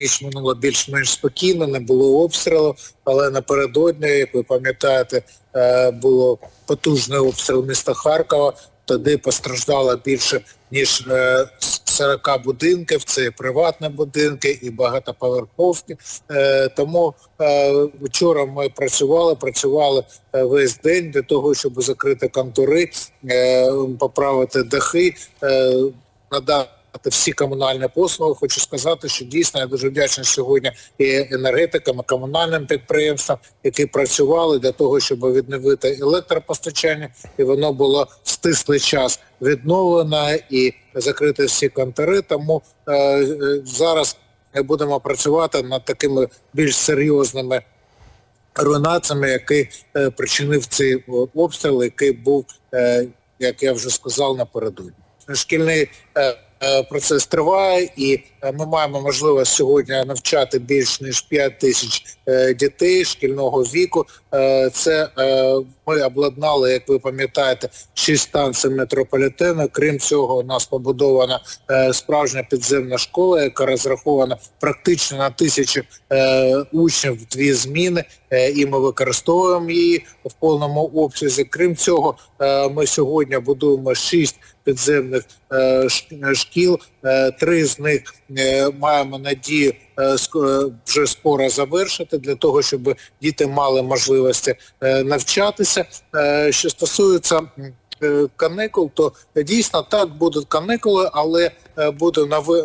ніч минула більш-менш спокійно, не було обстрілу, але напередодні, як ви пам'ятаєте, е, було потужний обстріл міста Харкова, тоді постраждало більше ніж е, 40 будинків, це і приватні будинки, і багатоповерховки. Е, Тому е, вчора ми працювали, працювали е, весь день для того, щоб закрити контури, е, поправити дахи, е, надати всі комунальні послуги. Хочу сказати, що дійсно я дуже вдячний сьогодні і енергетикам, і комунальним підприємствам, які працювали для того, щоб відновити електропостачання, і воно було в стислий час відновлено і закрити всі контури. Тому е, е, зараз будемо працювати над такими більш серйозними руйнаціями, який е, причинив цей обстріл, який був, е, як я вже сказав, напередодні. Шкільний е, процес триває, і е, ми маємо можливість сьогодні навчати більш ніж 5 тисяч е, дітей шкільного віку. Е, Це е, ми обладнали, як ви пам'ятаєте, 6 станцій метрополітену. Крім цього, у нас побудована е, справжня підземна школа, яка розрахована практично на тисячу е, учнів в дві зміни, е, і ми використовуємо її в повному обсязі. Крім цього, е, ми сьогодні будуємо 6 підземних е, шкіл. Е, Три з них е, маємо надію вже скоро завершити для того, щоб діти мали можливості навчатися. Що стосується каникул, то дійсно так будуть каникули, але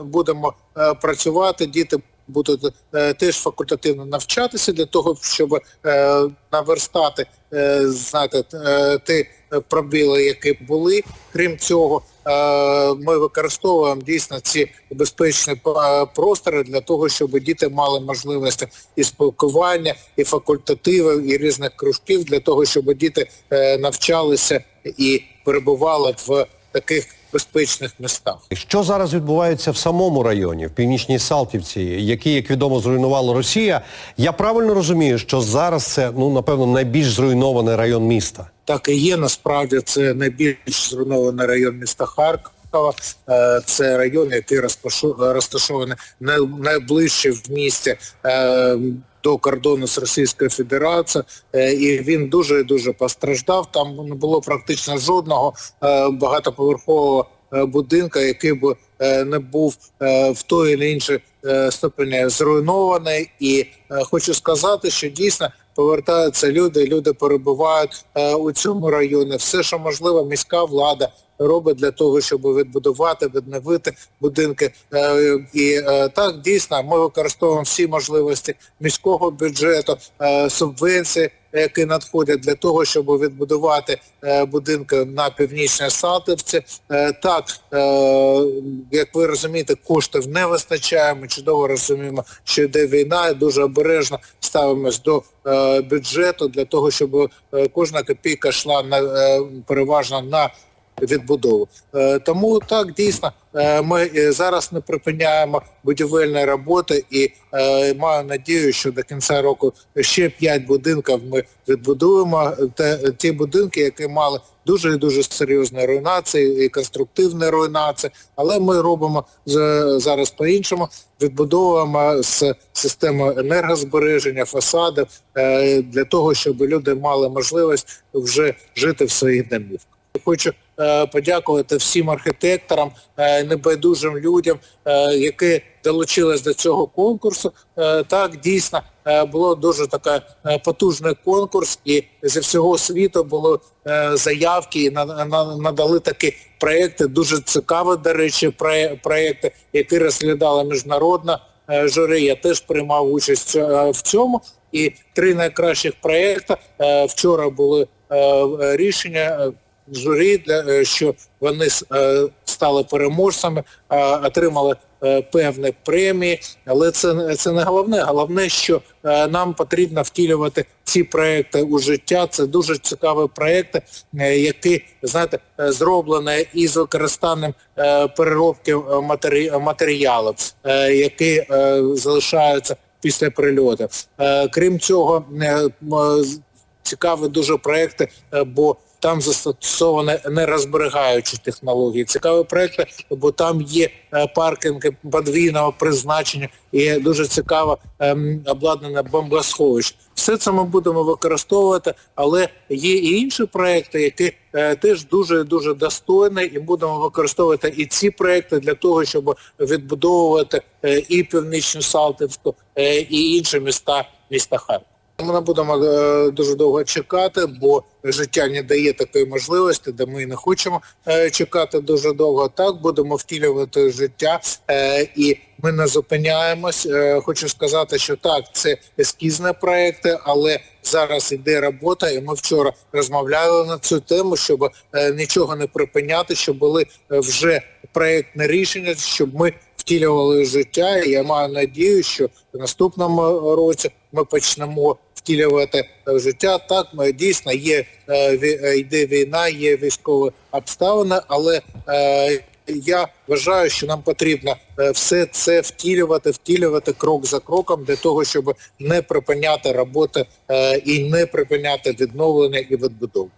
будемо працювати, діти будуть теж факультативно навчатися для того, щоб наверстати знаєте, ті пробіли, які були. Крім цього, е, ми використовуємо дійсно ці безпечні е, простори для того, щоб діти мали можливості і спілкування, і факультативів, і різних кружків, для того, щоб діти е, навчалися і перебували в таких безпечних містах. Що зараз відбувається в самому районі, в північній Салтівці, який, як відомо, зруйнувала Росія? Я правильно розумію, що зараз це ну напевно найбільш зруйнований район міста. Так і є. Насправді це найбільш зруйнований район міста Харкова. Е, Це район, який розташований найближче в місті е, до кордону з Російською Федерацією, Е, і він дуже дуже постраждав. Там не було практично жодного багатоповерхового будинка, який би не був в той чи іншій ступені зруйнований. І хочу сказати, що дійсно повертаються люди, люди перебувають у цьому районі. Все, що можливо, міська влада робить для того, щоб відбудувати, відновити будинки. Е, і е, так дійсно ми використовуємо всі можливості міського бюджету, е, субвенції, які надходять для того, щоб відбудувати будинки на північній Салтівці. Так, як ви розумієте, коштів не вистачає. Ми чудово розуміємо, що йде війна, і дуже обережно ставимось до бюджету для того, щоб кожна копійка йшла на переважно на відбудову. Е, Тому так дійсно е, ми е, зараз не припиняємо будівельні роботи і маю надію, що до кінця року ще 5 будинків ми відбудуємо. Ті будинки, які мали дуже і дуже серйозні руйнації і конструктивні руйнації, але ми робимо зараз по-іншому, відбудовуємо з системою енергозбереження, фасадів е, для того, щоб люди мали можливість вже жити в своїх домівках. Хочу е, подякувати всім архітекторам, е, небайдужим людям, е, які долучились до цього конкурсу. Так, дійсно, було дуже такий е, потужний конкурс, і зі всього світу були заявки і на- на- надали такі проекти, дуже цікаві, до речі, проекти, які розглядала міжнародна журі. Я теж приймав участь в цьому. І три найкращих проекти вчора були рішення. Журі, для, е, що вони е, стали переможцями, отримали е, певні премії, але це, це не головне. Головне, що нам потрібно втілювати ці проекти у життя. Це дуже цікаві проекти, які, знаєте, зроблені із використанням переробки матеріалів, які залишаються після прильоту. Крім цього, цікаві дуже проекти, бо там застосовані нерозберігаючі технології. Цікаві проекти, бо там є е, паркінги подвійного призначення і дуже цікаво ем, обладнане бомбосховище. Все це ми будемо використовувати, але є і інші проекти, які е, теж дуже дуже достойні, і будемо використовувати і ці проекти для того, щоб відбудовувати е, і північну Салтівську, і інші міста міста Харкова. Ми не будемо е, дуже довго чекати, бо життя не дає такої можливості, де ми не хочемо е, чекати дуже довго. Так будемо втілювати життя, е, і ми не зупиняємось. Хочу сказати, що так, це ескізні проекти, але зараз іде робота, і ми вчора розмовляли на цю тему, щоб нічого не припиняти, щоб були вже проектне рішення, щоб ми втілювали життя. І я маю надію, що в наступному році ми почнемо втілювати в життя. Так, ми дійсно є е, е, йде війна, є військові обставини, але е, я вважаю, що нам потрібно все це втілювати, втілювати крок за кроком для того, щоб не припиняти роботи і не припиняти відновлення і відбудову.